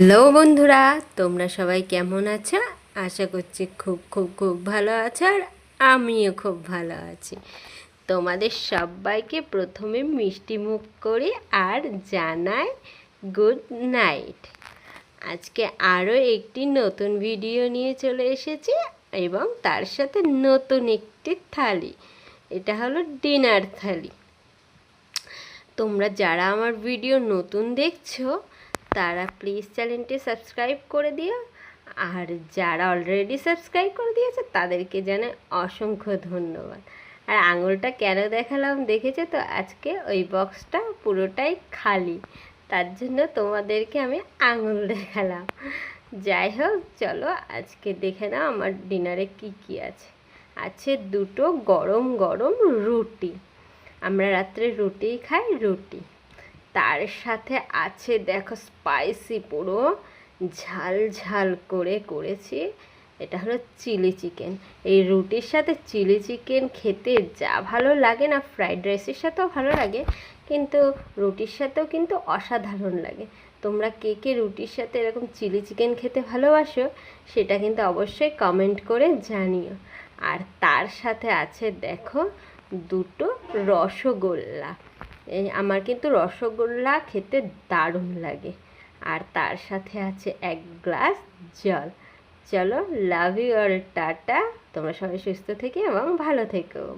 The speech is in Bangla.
হ্যালো বন্ধুরা, তোমরা সবাই কেমন আছো? আশা করছি খুব খুব খুব ভালো আছো আর আমিও খুব ভালো আছি। তোমাদের সবাইকে প্রথমে মিষ্টি মুখ করে আর জানাই গুড নাইট। আজকে আরও একটি নতুন ভিডিও নিয়ে চলে এসেছি এবং তার সাথে নতুন একটি থালি। এটা হলো ডিনার থালি। তোমরা যারা আমার ভিডিও নতুন দেখছ তারা প্লিজ চ্যানেলটি সাবস্ক্রাইব করে দিও। আর যারা অলরেডি সাবস্ক্রাইব করে দিয়েছে, তাদেরকে জানাই অসংখ্য ধন্যবাদ। আর আঙুলটা কেন দেখালাম দেখেছে তো? আজকে ওই বক্সটা পুরোটাই খালি। তার জন্য তোমাদেরকে আমি আঙুল দেখালাম। যাই হোক, চলো আজকে দেখে নাও আমার ডিনারে কি কি আছে। আছে দুটো গরম গরম রুটি। আমরা রাত্রে রুটিই খাই, রুটি। তার সাথে আছে, দেখো স্পাইসি পুরো। ঝাল ঝাল করে করেছি। এটা হলো চিলি চিকেন। এই রুটির সাথে চিলি চিকেন খেতে যা ভালো লাগে না, ফ্রাইড রাইসের সাথেও ভালো লাগে, কিন্তু রুটির সাথেও কিন্তু অসাধারণ লাগে। তোমরা কে কে রুটির সাথে এরকম চিলি চিকেন খেতে ভালোবাসো, সেটা কিন্তু অবশ্যই কমেন্ট করে জানিও। আর তার সাথে আছে, দেখো, দুটো রসগোল্লা। আমার কিন্তু রসগোল্লা খেতে দারুণ লাগে। আর তার সাথে আছে এক গ্লাস জল। চলো লাভ ইউ অল টাটা। তোমরা সবাই সুস্থ থেকে এবং ভালো থেকো।